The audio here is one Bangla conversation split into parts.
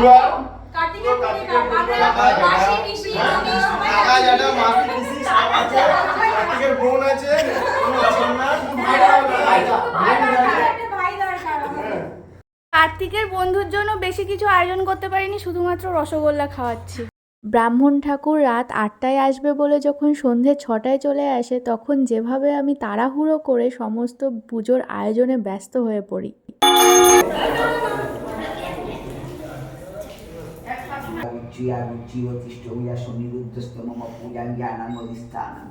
পরিবার বোন আছে। হ্যাঁ। কার্তিকের বন্ধুর জন্য বেশি কিছু আয়োজন করতে পারিনি শুধুমাত্র রসগোল্লা খাওয়াচ্ছি ব্রাহ্মণ ঠাকুর রাত আটটায় আসবে বলে যখন সন্ধে ছটায় চলে আসে তখন যেভাবে আমি তাড়াহুড়ো করে সমস্ত পুজোর আয়োজনে ব্যস্ত হয়ে পড়ি Ucciya Ucciyo Tishtoya Soniruddhasta Mama Pujan Gyanam Odisthanam.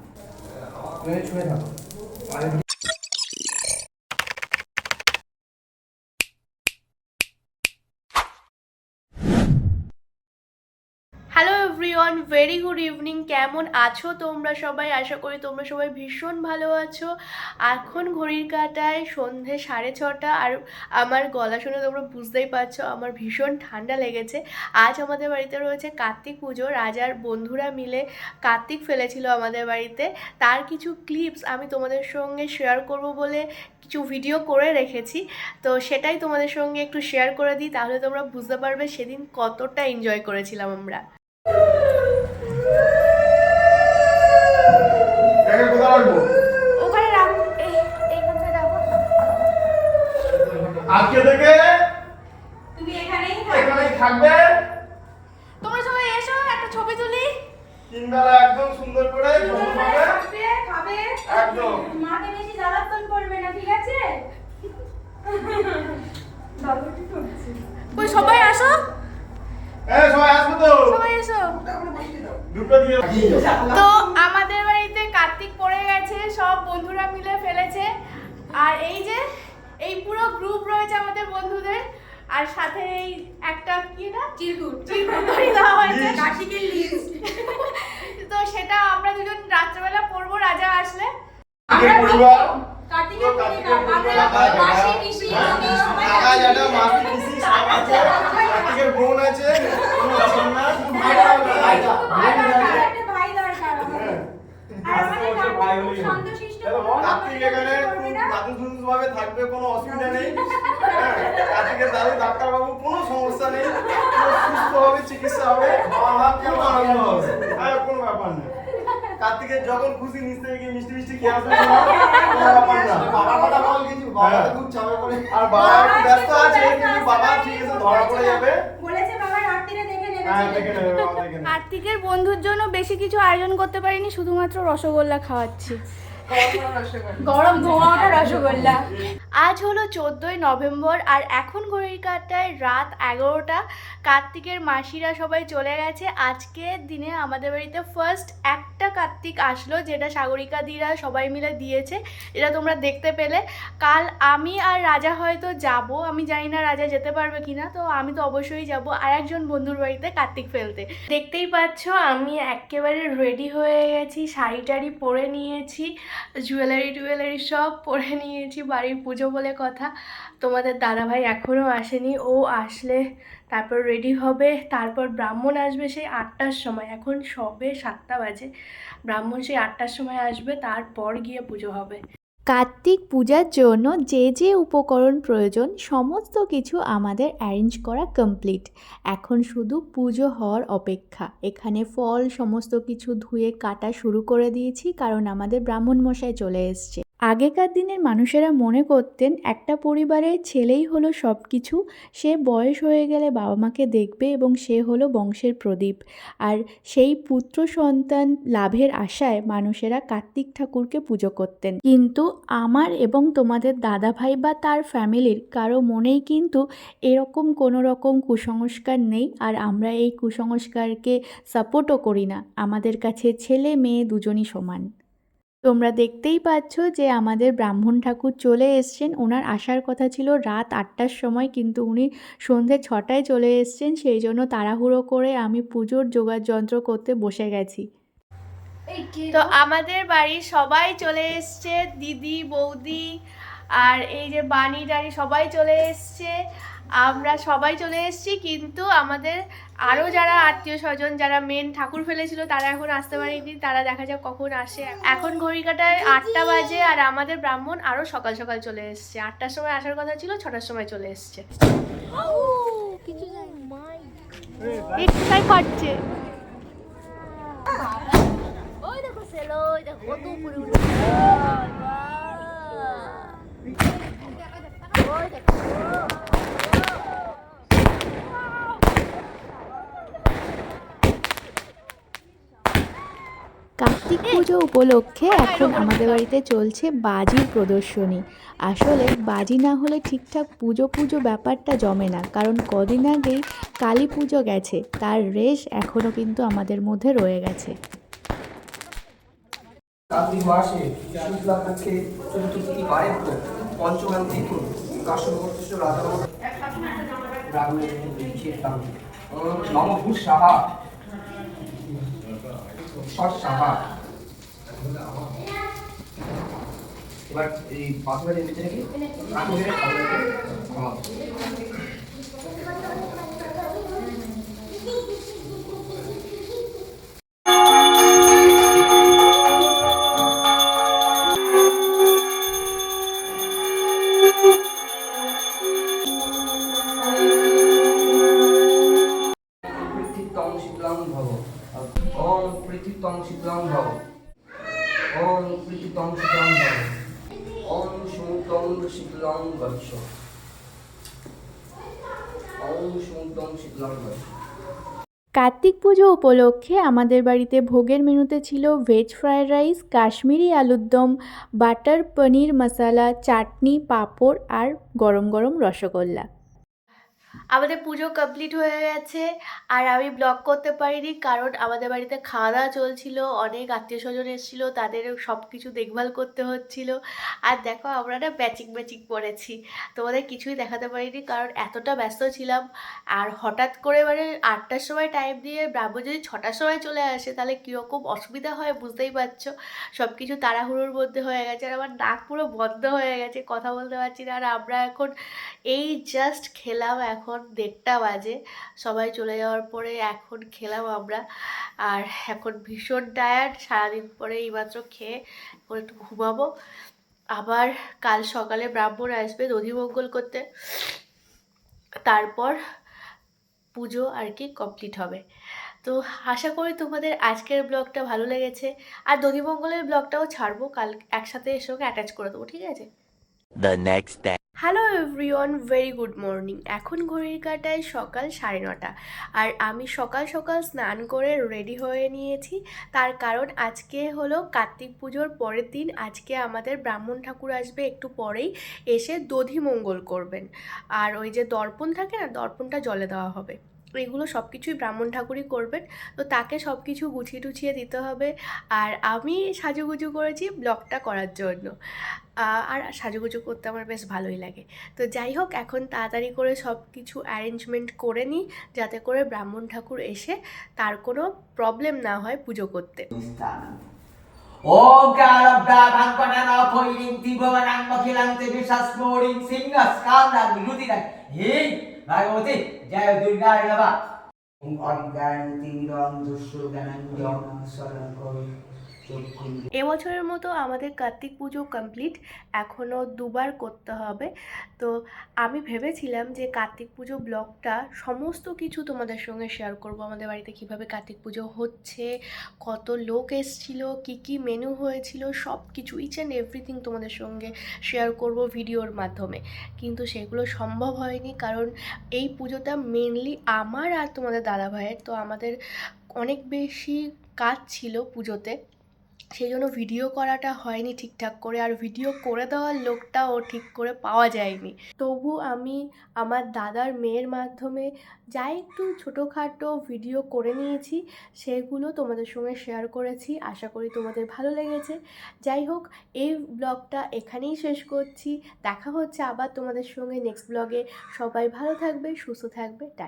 Hello everyone very good evening কেমন আছো তোমরা সবাই? আশা করি তোমরা সবাই ভীষণ ভালো আছো। এখন ঘড়ির কাটায় সন্ধে সাড়ে ছটা আর আমার গলা শুনে তোমরা বুঝতেই পারছ, আমার ভীষণ ঠান্ডা লেগেছে। আজ আমাদের বাড়িতে রয়েছে কার্তিক পুজো। রাজার বন্ধুরা মিলে কার্তিক ফেলেছিল আমাদের বাড়িতে। তার কিছু ক্লিপস আমি তোমাদের সঙ্গে শেয়ার করব বলে কিছু ভিডিও করে রেখেছি। তো সেটাই তোমাদের সঙ্গে একটু শেয়ার করে দিই, তাহলে তোমরা বুঝতে পারবে সেদিন কতটা এনজয় করেছিলাম আমরা ব্যাগে কোথায় রাখব ওখানে রাখ এই এইখানটায় রাখো আজকে থেকে তুমি এখানেই থাকো। এখানেই থাকবে তোমরা সবাই এসো একটা ছবি তুলি তিন বেলা একদম সুন্দর করে সুন্দর বন্ধু করে পাবে থাকবে, খাবে। একদম। মাকে বেশি জ্বালাতন করবে না, ঠিক আছে? দাদু কি করছে? ওই সবাই আসো হ্যাঁ সবাই আসবে তো সবাই এসো দুটো দিয়ে তো আমাদের বাড়িতে কার্তিক পড়ে গেছে সব বন্ধুরা মিলে ফেলেছে আর এই যে এই পুরো গ্রুপ আমাদের বন্ধুদের। আর সাথে এই একটা কি না চিরকুট। চিরকুট দেওয়া হয়েছে। কাশিকের লিস্ট। তো সেটা আমরা দুজন রাত্রেবেলা পড়ব রাজা আসলে। কার্তিকের বোন পরিবার কার্তিকের কার্তিকের পরিবার, আমরা পরিবার, মাসি কাকা, পিসি হ্যাঁ, দিদি সবাই কাকা আছি। জ্যাঠা মাসি পিসি সব আছে কার্তিকের বোন আছে কোনো আছেন না ভাই দরকার ভাই দরকার, একটা ভাই দরকার আমাদের। হ্যাঁ। আর আমাদের কার্তিক খুব শান্তশিষ্ট, কোনো কার্তিক এখানে করবে না। দাদু দুদু ভাবে থাকবে কোনো অসুবিধা নেই হ্যাঁ, কার্তিকের দাদু ডাক্তার বাবু কোনো সমস্যা নেই পুরো সুস্থ হবে আনন্দ আর কোনো ব্যাপার যখন খুশি নিচ থেকে গিয়ে মিষ্টি মিষ্টি খেয়ে আসবে কোনো ব্যাপার না। বাবার কথা বল কিছু বাবা খুব চাপে পড়ে আর বাবা একটু ব্যস্ত আছে কিন্তু বাবা ঠিক আছে ধরা পড়ে যাবে। বলেছে বাবা রাত্রিরে দেখে নেবে হ্যাঁ ছেলেকে। দেখে নেবে বাবা দেখে নেবে। কার্তিকের বন্ধুর জন্য বেশি কিছু আয়োজন করতে পারিনি শুধুমাত্র রসগোল্লা খাওয়াচ্ছি। গরম ধোঁয়াটা রসগোল্লা। আজ হলো চোদ্দোই নভেম্বর আর এখন ঘড়ির কাটায় রাত এগারোটা। কার্তিকের মাসিরা সবাই চলে গেছে। আজকের দিনে আমাদের বাড়িতে ফার্স্ট একটা কার্তিক আসলো, যেটা সাগরিকা দিরা সবাই মিলে দিয়েছে এটা তোমরা দেখতে পেলে। কাল আমি আর রাজা হয়তো যাব। আমি জানি না রাজা যেতে পারবে কিনা, তো আমি তো অবশ্যই যাব আর একজন বন্ধুর বাড়িতে কার্তিক ফেলতে। দেখতেই পাচ্ছ, আমি একেবারে রেডি হয়ে গেছি শাড়ি টাড়ি পরে নিয়েছি। জুয়েলারি টুয়েলারি সব পরে নিয়েছি, বাড়ির পুজো বলে কথা। তোমাদের দাদাভাই এখনও আসেনি, ও আসলে তারপর রেডি হবে, তারপর ব্রাহ্মণ আসবে সেই আটটার সময়। এখন সবে সাতটা বাজে, ব্রাহ্মণ সেই আটটার সময় আসবে, তারপর গিয়ে পুজো হবে। কার্তিক পূজার জন্য যে যে উপকরণ প্রয়োজন, সমস্ত কিছু আমাদের অ্যারেঞ্জ করা কমপ্লিট এখন শুধু পুজো হওয়ার অপেক্ষা। এখানে ফল, সমস্ত কিছু ধুয়ে কাটা শুরু করে দিয়েছি, কারণ আমাদের ব্রাহ্মণ মশাই চলে এসছে। আগেকার দিনের মানুষেরা মনে করতেন একটা পরিবারের ছেলেই হলো সব কিছু সে বয়স হয়ে গেলে বাবা মাকে দেখবে এবং সে হলো বংশের প্রদীপ। আর সেই পুত্র সন্তান লাভের আশায় মানুষেরা কার্তিক ঠাকুরকে পুজো করতেন। কিন্তু আমার এবং তোমাদের দাদা ভাই বা তার ফ্যামিলির কারও মনেই কিন্তু এরকম কোনো রকম কুসংস্কার নেই আর আমরা এই কুসংস্কারকে সাপোর্টও করি না। আমাদের কাছে ছেলে মেয়ে দুজনই সমান। তোমরা দেখতেই পাচ্ছ যে আমাদের ব্রাহ্মণ ঠাকুর চলে এসছেন। ওনার আসার কথা ছিল রাত আটটার সময়, কিন্তু উনি সন্ধে ছটায় চলে এসছেন। সেই জন্য তাড়াহুড়ো করে আমি পুজোর যোগাযোগ যন্ত্র করতে বসে গেছি। তো আমাদের বাড়ি সবাই চলে এসছে। দিদি, বৌদি আর এই যে বানি টানি সবাই চলে এসছে আমরা সবাই চলে এসেছি কিন্তু আমাদের আরও যারা আত্মীয় স্বজন যারা মেন ঠাকুর ফেলেছিল তারা এখন আসতে পারেনি তারা দেখা যাক কখন আসে। এখন ঘড়ি কাটায় আটটা বাজে আর আমাদের ব্রাহ্মণ আরও সকাল সকাল চলে এসছে। আটটার সময় আসার কথা ছিল ছটার সময় চলে এসছে। ফাটছে ওই দেখো সেলো ওই দেখো কত উপরে উঠে ওই দেখো কার্তিক পুজো উপলক্ষে এখন আমাদের বাড়িতে চলছে বাজির প্রদর্শনী। আসলে বাজি না হলে ঠিকঠাক পুজো পুজো ব্যাপারটা জমে না, কারণ কদিন আগেই কালী পুজো গেছে, তার রেশ এখনও কিন্তু আমাদের মধ্যে রয়ে গেছে। ক্ষেত্রাম নমভূ সাহা। ষট সাহা এবার এই পাথরের নিচে নাকি কার্তিক পুজো উপলক্ষে আমাদের বাড়িতে ভোগের মেনুতে ছিল ভেজ ফ্রায়েড রাইস কাশ্মীরি আলুর দম বাটার পনির মশালা চাটনি, পাঁপড় আর গরম গরম রসগোল্লা। আমাদের পুজো কমপ্লিট হয়ে গেছে। আর আমি ব্লগ করতে পারিনি কারণ আমাদের বাড়িতে খাওয়া দাওয়া চলছিল, অনেক আত্মীয় স্বজন এসেছিল, তাদের সব কিছু দেখভাল করতে হচ্ছিল। আর দেখো, আমরা না ম্যাচিং ম্যাচিং পড়েছি তোমাদের কিছুই দেখাতে পারিনি কারণ এতটা ব্যস্ত ছিলাম। আর হঠাৎ করে মানে আটটার সময় টাইম দিয়ে ব্রাহ্মণ যদি ছটার সময় চলে আসে, তাহলে কীরকম অসুবিধা হয় বুঝতেই পারছ? সব কিছু তাড়াহুড়োর মধ্যে হয়ে গেছে আর আমার নাক পুরো বন্ধ হয়ে গেছে, কথা বলতে পারছি না। আর আমরা এখন এই জাস্ট খেলাম এখন। দেড়টা বাজে। সবাই চলে যাওয়ার পরে এখন খেলাম আমরা। আর এখন ভীষণ টায়ার্ড সারাদিন পরে এইমাত্র খেয়ে এখন একটু ঘুমাবো। আবার কাল সকালে ব্রাহ্মণ আসবে দধিমঙ্গল করতে। তারপর পুজো আর কি কমপ্লিট হবে। তো আশা করি তোমাদের আজকের ব্লগটা ভালো লেগেছে। আর দধিমঙ্গলের ব্লগটাও ছাড়বো, কাল একসাথে এর সঙ্গে অ্যাটাচ করে দেবো, ঠিক আছে? Next day. Hello everyone very good morning এখন ঘড়ির কাটায় সকাল সাড়ে নটা। আর আমি সকাল সকাল স্নান করে রেডি হয়ে নিয়েছি। তার কারণ আজকে হলো কার্তিক পুজোর পরের দিন। আজকে আমাদের ব্রাহ্মণ ঠাকুর আসবে একটু পরেই। এসে দধি মঙ্গল করবেন। আর ওই যে দর্পণ থাকে না, দর্পণটা জলে দেওয়া হবে। এগুলো সব কিছুই ব্রাহ্মণ ঠাকুরই করবেন। তো তাকে সব কিছু গুছিয়ে টুছিয়ে দিতে হবে। আর আমি সাজুগুজু করেছি ব্লগটা করার জন্য। আর সাজুগুজু করতে আমার বেশ ভালোই লাগে। থাকে তো যাই হোক এখন তাড়াতাড়ি করে সব কিছু অ্যারেঞ্জমেন্ট করে নিই যাতে করে ব্রাহ্মণ ঠাকুর এসে তার কোনো প্রবলেম না হয় পুজো করতে। এবছরের মতো আমাদের কার্তিক পুজো কমপ্লিট এখনও দুবার করতে হবে। তো আমি ভেবেছিলাম যে কার্তিক পুজো ব্লগটা সমস্ত কিছু তোমাদের সঙ্গে শেয়ার করব। আমাদের বাড়িতে কীভাবে কার্তিক পুজো হচ্ছে, কত লোক এসছিল, কি কি মেনু হয়েছিল, সব কিছু ইচ অ্যান্ড এভরিথিং তোমাদের সঙ্গে শেয়ার করব ভিডিওর মাধ্যমে। কিন্তু সেগুলো সম্ভব হয়নি কারণ এই পুজোটা মেনলি আমার আর তোমাদের দাদা ভাইয়ের তো আমাদের অনেক বেশি কাজ ছিল পুজোতে। সেই জন্য ভিডিও করাটা হয়নি ঠিকঠাক করে আর ভিডিও করে দেওয়ার লোকটাও ঠিক করে পাওয়া যায়নি। তবু আমি আমার দাদার মেয়ের মাধ্যমে যা একটু ছোটোখাটো ভিডিও করে নিয়েছি, সেগুলো তোমাদের সঙ্গে শেয়ার করেছি। আশা করি তোমাদের ভালো লেগেছে। যাই হোক, এই ব্লগটা এখানেই শেষ করছি। দেখা হচ্ছে আবার তোমাদের সঙ্গে নেক্সট ব্লগে সবাই ভালো থাকবে, সুস্থ থাকবে। টাটা।